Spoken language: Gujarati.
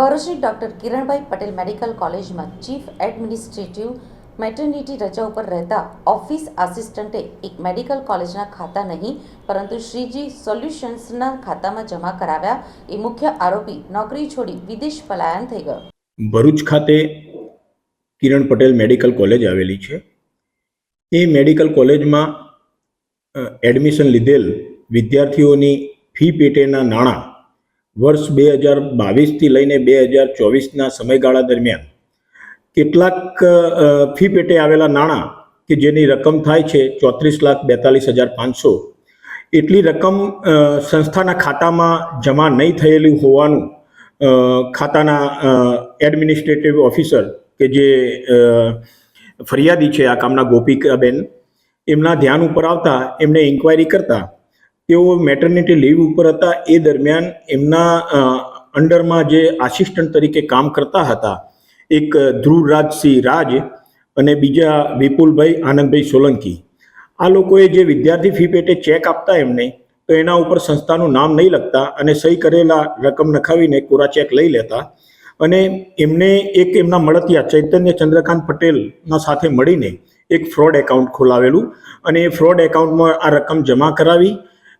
ભરૂચની ડૉક્ટર કિરણભાઈ પટેલ મેડિકલ કોલેજમાં ચીફ એડમિનિસ્ટ્રેટિવ મેટર્નિટી રજા ઉપર રહેતા ઓફિસ આસિસ્ટન્ટે એક મેડિકલ કોલેજના ખાતા નહીં, પરંતુ શ્રીજી સોલ્યુશન્સના ખાતામાં જમા કરાવ્યા. એ મુખ્ય આરોપી નોકરી છોડી વિદેશ પલાયન થઈ ગયો. ભરૂચ ખાતે કિરણ પટેલ મેડિકલ કોલેજ આવેલી છે. એ મેડિકલ કોલેજમાં એડમિશન લીધેલ વિદ્યાર્થીઓની ફી પેટેના નાણાં વર્ષ બે હજાર બાવીસથી લઈને બે હજાર ચોવીસના સમયગાળા દરમિયાન કેટલાક ફી પેટે આવેલા નાણાં કે જેની રકમ થાય છે ચોત્રીસ લાખ બેતાલીસ હજાર પાંચસો, એટલી રકમ સંસ્થાના ખાતામાં જમા નહીં થયેલી હોવાનું ખાતાના એડમિનિસ્ટ્રેટિવ ઓફિસર કે જે ફરિયાદી છે આ કામના ગોપિકાબેન, એમના ધ્યાન ઉપર આવતા એમને ઇન્ક્વાયરી કરતા તેઓ મેટર્નિટી લીવ ઉપર હતા. એ દરમિયાન એમના અંડરમાં જે આસિસ્ટન્ટ તરીકે કામ કરતા હતા, એક ધ્રુવરાજસિંહ રાજ અને બીજા વિપુલભાઈ આનંદભાઈ સોલંકી. આ લોકોએ જે વિદ્યાર્થી ફી પેટે ચેક આપતા એમને, તો એના ઉપર સંસ્થાનું નામ નહીં લખતા અને સહી કરેલા રકમ નખાવીને કોરા ચેક લઈ લેતા. અને એમને એક એમના મળતિયા, ચૈતન્ય ચંદ્રકાંત પટેલના સાથે મળીને એક ફ્રોડ એકાઉન્ટ ખોલાવેલું. અને એ ફ્રોડ એકાઉન્ટમાં આ રકમ જમા કરાવી